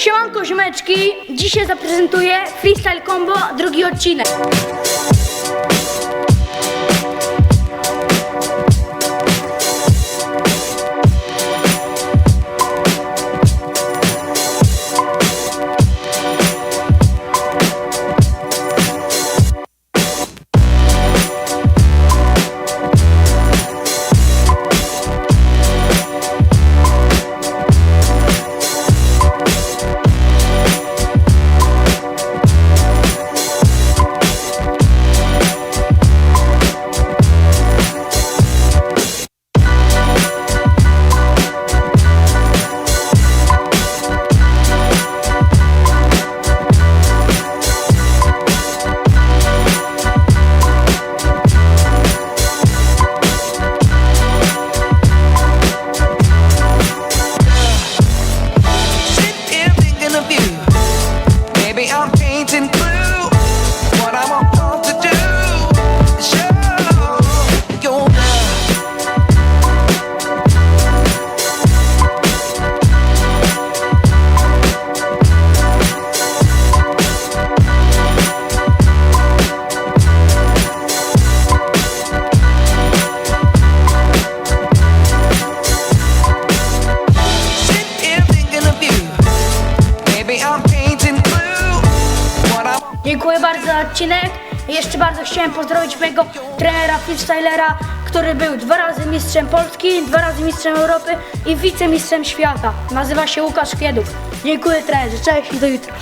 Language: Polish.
Siemanko ziomeczki, dzisiaj zaprezentuję Freestyle Combo, drugi odcinek. Dziękuję bardzo za odcinek. Jeszcze bardzo chciałem pozdrowić mojego trenera freestylera, który był dwa razy mistrzem Polski, dwa razy mistrzem Europy i wicemistrzem świata. Nazywa się Łukasz Wiedów. Dziękuję trenerze, cześć i do jutra.